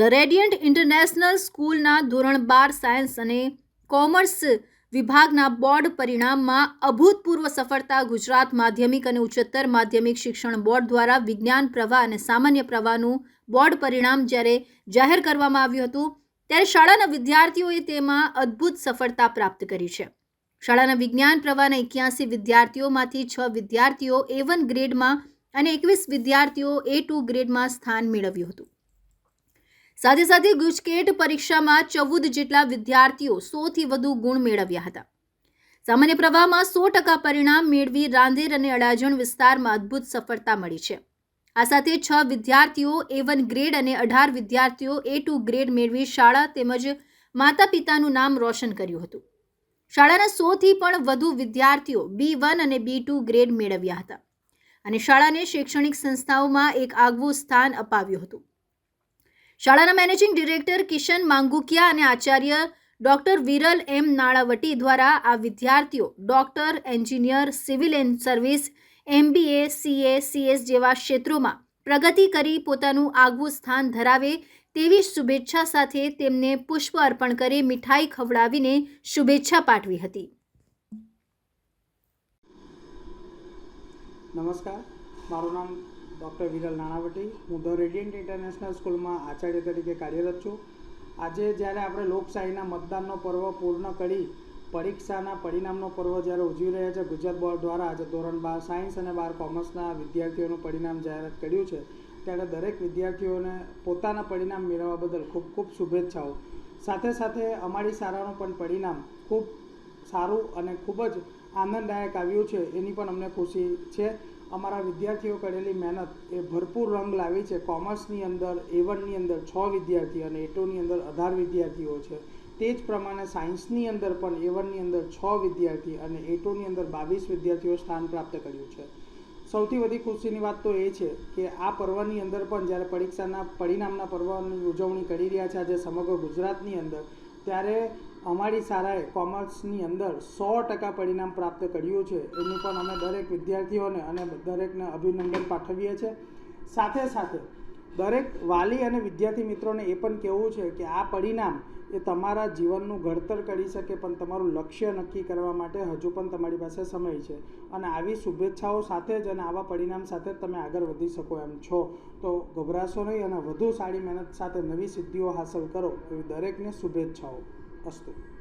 The radiant international સ્કૂલના ધોરણ બાર સાયન્સ અને કોમર્સ વિભાગના બોર્ડ પરિણામમાં અભૂતપૂર્વ સફળતા ગુજરાત માધ્યમિક અને ઉચ્ચતર માધ્યમિક શિક્ષણ બોર્ડ દ્વારા વિજ્ઞાન પ્રવાહ અને સામાન્ય પ્રવાહનું બોર્ડ પરિણામ જ્યારે જાહેર કરવામાં આવ્યું હતું, ત્યારે શાળાના વિદ્યાર્થીઓએ તેમાં અદ્ભુત સફળતા પ્રાપ્ત કરી છે. શાળાના વિજ્ઞાન પ્રવાહના એક્યાસી વિદ્યાર્થીઓમાંથી છ વિદ્યાર્થીઓ એ વન ગ્રેડમાં અને એકવીસ વિદ્યાર્થીઓ એ ટુ ગ્રેડમાં સ્થાન મેળવ્યું હતું. સાથે સાથે ગુજકેટ પરીક્ષામાં ચૌદ જેટલા વિદ્યાર્થીઓ સોથી વધુ ગુણ મેળવ્યા હતા. સામાન્ય પ્રવાહમાં સો ટકા પરિણામ મેળવી રાંદેર અને અડાજણ વિસ્તારમાં અદ્ભુત સફળતા મળી છે. આ સાથે છ વિદ્યાર્થીઓ એ વન ગ્રેડ અને અઢાર વિદ્યાર્થીઓ એ ટુ ગ્રેડ મેળવી શાળા તેમજ માતા પિતાનું નામ રોશન કર્યું હતું. શાળાના સોથી પણ વધુ વિદ્યાર્થીઓ બી વન અને બી ટુ ગ્રેડ મેળવ્યા હતા. અને શાળાને શૈક્ષણિક સંસ્થાઓમાં એક આગવું સ્થાન અપાવ્યું હતું. શાળાના મેનેજિંગ ડિરેક્ટર કિશન માંગુકિયા અને આચાર્ય ડોક્ટર વિરલ એમ નાળાવટી દ્વારા આ વિદ્યાર્થીઓ doctor, engineer, civil and service, MBA, CA, CS જેવા ક્ષેત્રોમાં પ્રગતિ કરી પોતાનું આગવું સ્થાન ધરાવે તેવી શુભેચ્છા સાથે તેમને પુષ્પ અર્પણ કરી મીઠાઈ ખવડાવીને શુભેચ્છા પાઠવી હતી. નમસ્કાર. મારું નામ ડૉક્ટર વિરલ નાણાવટી. હું ધ રેડિયન્ટ ઇન્ટરનેશનલ સ્કૂલમાં આચાર્ય તરીકે કાર્યરત છું. આજે જ્યારે આપણે લોકશાહીના મતદાનનો પર્વ પૂર્ણ કરી પરીક્ષાના પરિણામનો પર્વ જ્યારે ઉજવી રહ્યા છે, ગુજરાત બોર્ડ દ્વારા આજે ધોરણ બાર સાયન્સ અને બાર કોમર્સના વિદ્યાર્થીઓનું પરિણામ જાહેરાત કર્યું છે. ત્યારે દરેક વિદ્યાર્થીઓને પોતાના પરિણામ મેળવવા બદલ ખૂબ ખૂબ શુભેચ્છાઓ. સાથે સાથે અમારી શાળાનું પણ પરિણામ ખૂબ સારું અને ખૂબ જ આનંદદાયક આવ્યું છે, એની પણ અમને ખુશી છે. અમારા વિદ્યાર્થીઓ કરેલી મહેનત એ ભરપૂર રંગ લાવી છે. કોમર્સની અંદર એ વનની અંદર છ વિદ્યાર્થી અને એટોની અંદર અઢાર વિદ્યાર્થીઓ છે. તે જ પ્રમાણે સાયન્સની અંદર પણ એ વનની અંદર છ વિદ્યાર્થી અને એટોની અંદર બાવીસ વિદ્યાર્થીઓ સ્થાન પ્રાપ્ત કર્યું છે. સૌથી વધુ ખુશીની વાત તો એ છે કે આ પર્વની અંદર પણ જ્યારે પરીક્ષાના પરિણામના પર્વની ઉજવણી કરી રહ્યા છે, આજે સમગ્ર ગુજરાતની અંદર, ત્યારે અમારી શાળાએ કોમર્સની અંદર સો ટકા પરિણામ પ્રાપ્ત કર્યું છે. એનું પણ અમે દરેક વિદ્યાર્થીઓને અને દરેકને અભિનંદન પાઠવીએ છીએ. સાથે સાથે દરેક વાલી અને વિદ્યાર્થી મિત્રોને એ પણ કહેવું છે કે આ પરિણામ એ તમારા જીવનનું ઘડતર કરી શકે પણ તમારું લક્ષ્ય નક્કી કરવા માટે હજુ પણ તમારી પાસે સમય છે. અને આવી શુભેચ્છાઓ સાથે જ અને આવા પરિણામ સાથે તમે આગળ વધી શકો એમ છો. તો ગભરાશો નહીં અને વધુ સારી મહેનત સાથે નવી સિદ્ધિઓ હાંસલ કરો એવી દરેકને શુભેચ્છાઓ. Pastor.